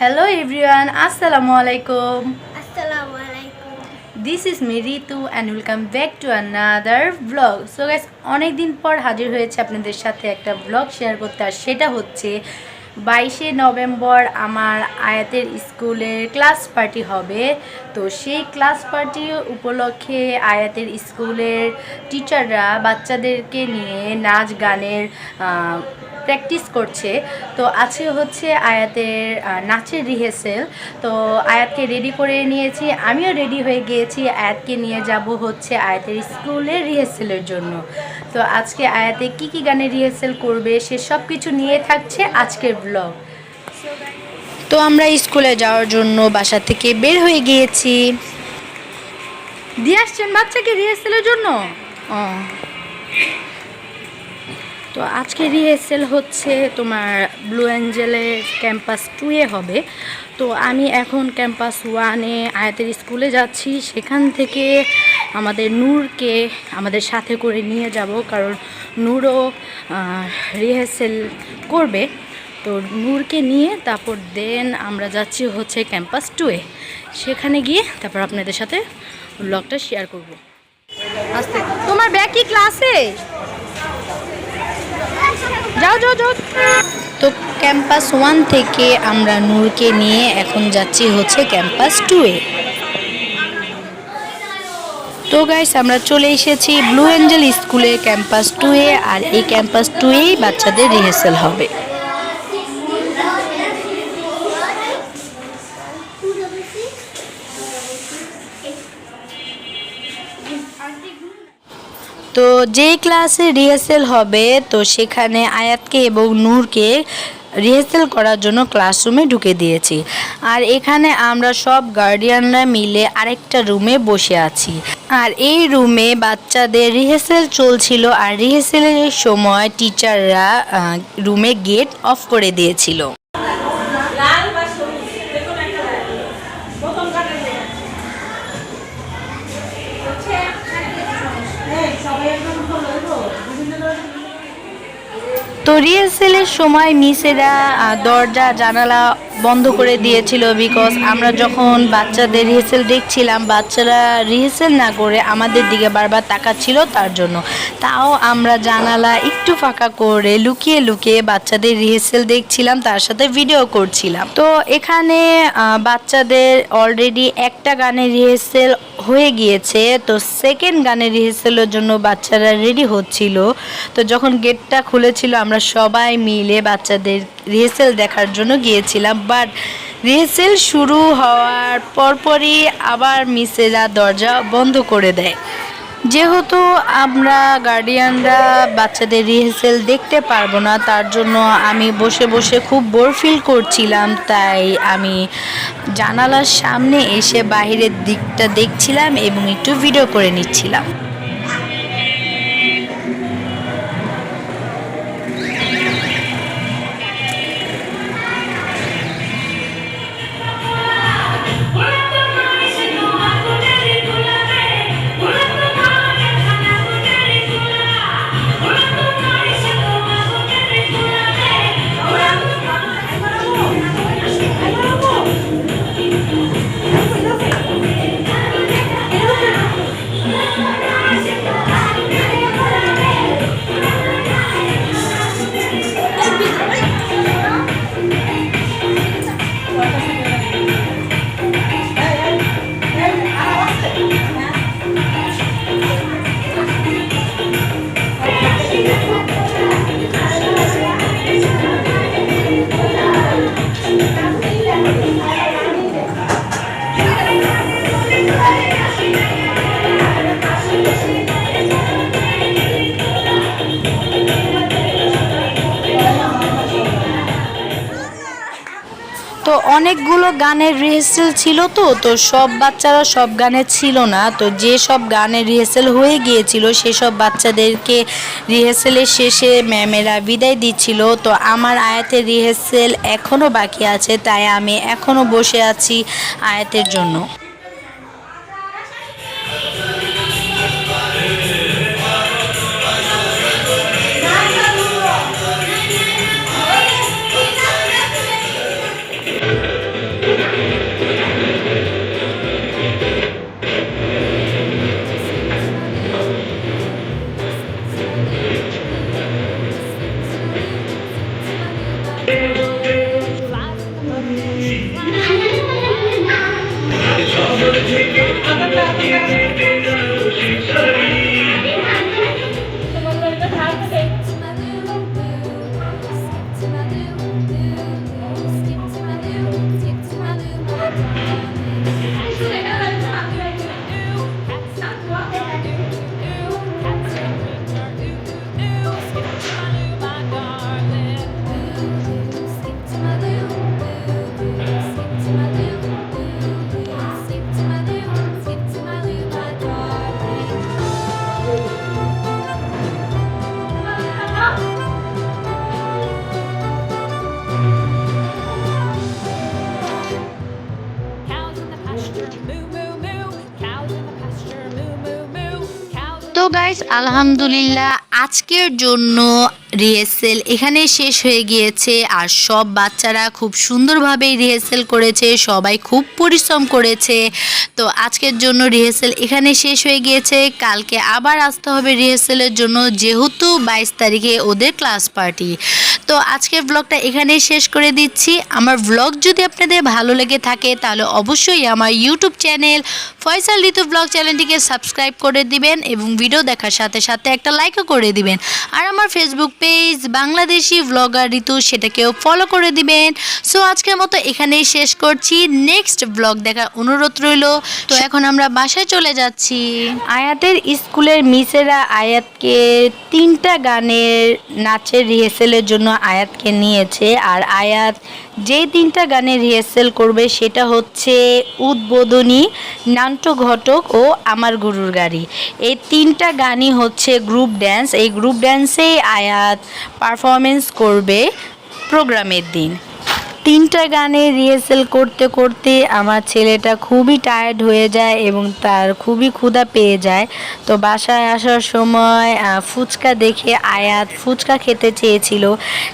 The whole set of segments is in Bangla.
Hello everyone, Assalamu alaikum. আসসালামু আলাইকুম This is me Ritu and welcome back to another vlog. So guys, অনেক দিন পর হাজির হয়েছে আপনাদের সাথে একটা vlog শেয়ার করতে আর সেটা হচ্ছে বাইশে নভেম্বর আমার আয়াতের স্কুলের ক্লাস পার্টি হবে তো সেই ক্লাস পার্টি উপলক্ষে আয়াতের স্কুলের টিচাররা বাচ্চাদেরকে নিয়ে নাচ গানের প্র্যাকটিস করছে। তো আজকে হচ্ছে আয়াতের নাচের রিহার্সেল তো আয়াতকে রেডি করে নিয়েছি। আমিও রেডি হয়ে গিয়েছি। আয়াতকে নিয়ে যাব হচ্ছে আয়াতের স্কুলের রিহার্সেলের জন্য। তো আজকে আয়াতে কি কি গানে রিহার্সেল করবে, সে সব কিছু নিয়ে থাকছে আজকের ব্লগ তো আমরা স্কুলে যাওয়ার জন্য বাসা থেকে বের হয়ে গিয়েছি। দিয়ে আসছেন বাচ্চাকে রিহার্সেলের জন্য? ও। তো আজকে রিহার্সেল হচ্ছে তোমার ব্লু অ্যাঞ্জেলের ক্যাম্পাস টুয়ে হবে। তো আমি এখন ক্যাম্পাস ওয়ানে আয়াতের স্কুলে যাচ্ছি। সেখান থেকে আমাদের নূরকে আমাদের সাথে করে নিয়ে যাব কারণ নূরও রিহার্সেল করবে। তো নূরকে নিয়ে তারপর দেন আমরা যাচ্ছি হচ্ছে ক্যাম্পাস টুয়ে সেখানে গিয়ে তারপর আপনাদের সাথে ব্লগটা শেয়ার করব। আস্তে। তোমার ব্যাগ কি ক্লাসে যাও যাও যাও। তো ক্যাম্পাস ওয়ান থেকে আমরা নূরকে নিয়ে এখন যাচ্ছি হচ্ছে ক্যাম্পাস টুয়ে। তো গাইস আমরা চলে এসেছি ব্লু অ্যাঞ্জেল স্কুলে ক্যাম্পাস টুয়ে, আর এই ক্যাম্পাস টুয়েই বাচ্চাদের রিহার্সেল হবে। তো যে ক্লাসে রিহার্সেল হবে, তো সেখানে আয়াতকে এবং নূরকে রিহার্সেল করার জন্য ক্লাসরুমে ঢুকে দিয়েছি। আর এখানে আমরা সব গার্ডিয়ানরা মিলে আরেকটা রুমে বসে আছি। আর এই রুমে বাচ্চাদের রিহার্সেল চলছিল আর রিহার্সেলের সময় টিচাররা রুমে গেট অফ করে দিয়েছিল। রিহার্সেলের সময় মিসেরা দরজা, জানালা বন্ধ করে দিয়েছিল বিকজ আমরা যখন বাচ্চাদের রিহার্সেল দেখছিলাম, বাচ্চারা রিহার্সেল না করে আমাদের দিকে বারবার তাকাচ্ছিল তার জন্য। তাও আমরা জানালা একটু ফাঁকা করে লুকিয়ে লুকিয়ে বাচ্চাদের রিহার্সেল দেখছিলাম, তার সাথে ভিডিও করছিলাম। তো এখানে বাচ্চাদের অলরেডি একটা গানের রিহার্সেল হয়ে গিয়েছে, তো সেকেন্ড গানের রিহার্সেলের জন্য বাচ্চারা রেডি হচ্ছিল। তো যখন গেটটা খুলেছিল, আমরা সবাই মিলে বাচ্চাদের রিহার্সেল দেখার জন্য গিয়েছিলাম বাট রিহার্সেল শুরু হওয়ার পরপরই আবার মিসেরা দরজা বন্ধ করে দেয়। যেহেতু আমরা গার্ডিয়ানরা বাচ্চাদের রিহার্সেল দেখতে পারব না, তার জন্য আমি বসে বসে খুব বোর ফিল করছিলাম, তাই আমি জানালার সামনে এসে বাইরের দিকটা দেখছিলাম এবং একটু ভিডিও করে নিচ্ছিলাম। অনেকগুলো গানের রিহার্সেল ছিল তো তো সব বাচ্চারা সব গানে ছিল না। তো যে সব গানের রিহার্সেল হয়ে গিয়েছিল সেসব বাচ্চাদেরকে রিহার্সেলের শেষে ম্যামেরা বিদায় দিচ্ছিল। তো আমার আয়াতের রিহার্সেল এখনও বাকি আছে, তাই আমি এখনও বসে আছি আয়াতের জন্য। তো গাইস আলহামদুলিল্লাহ আজকের জন্য রিহার্সেল এখানে শেষ হয়ে গিয়েছে। আর সব বাচ্চারা খুব সুন্দরভাবে রিহার্সেল করেছে, সবাই খুব পরিশ্রম করেছে। তো আজকের জন্য রিহার্সেল এখানে শেষ হয়ে গিয়েছে। কালকে আবার আসতে হবে রিহার্সেলের জন্য, যেহেতু বাইশ তারিখে ওদের ক্লাস পার্টি তো আজকের ব্লগটা এখানেই শেষ করে দিচ্ছি। আমার ব্লগ যদি আপনাদের ভালো লেগে থাকে, তাহলে অবশ্যই আমার YouTube channel Faisal Ritu blog চ্যানেলটিকে সাবস্ক্রাইব করে দিবেন এবং ভিডিও দেখার সাথে সাথে একটা লাইকও করে দিবেন। আর আমার Facebook page Bangladeshi blogger Ritu সেটাকেও ফলো করে দিবেন। সো আজকের মতো এখানেই শেষ করছি। নেক্সট ব্লগ দেখার অনুরোধ রইল। তো এখন আমরা বাসায় চলে যাচ্ছি। আয়াতের স্কুলের মিসেরা আয়াতকে তিনটা গানের নাচের রিহার্সেলের জন্য আয়াতকে নিয়েছে। আর আয়াত যে তিনটা গানের রিহার্সেল করবে সেটা হচ্ছে উদ্বোধনী, নাট্যঘটক ও আমার গুরুর গাড়ি। এই তিনটা গানই হচ্ছে গ্রুপ ড্যান্স এই গ্রুপ ড্যান্সেই আয়াত পারফরমেন্স করবে প্রোগ্রামের দিন। তিনটা গানে রিহার্সেল করতে করতে আমার ছেলেটা খুবই টায়ার্ড হয়ে যায় এবং তার খুবই ক্ষুধা পেয়ে যায়। তো বাসায় আসার সময় ফুচকা দেখে আয়াত ফুচকা খেতে চেয়েছিল।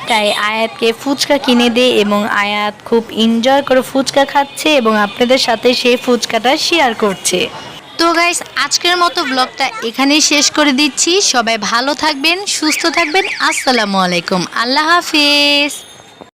তাই আয়াতকে ফুচকা কিনে দেয় এবং আয়াত খুব এনজয় করে ফুচকা খাচ্ছে এবং আপনাদের সাথে সেই ফুচকাটা শেয়ার করছে। তো গাইস আজকের মতো ব্লগটা এখানেই শেষ করে দিচ্ছি। সবাই ভালো থাকবেন, সুস্থ থাকবেন। আসসালামু আলাইকুম। আল্লাহ হাফিজ।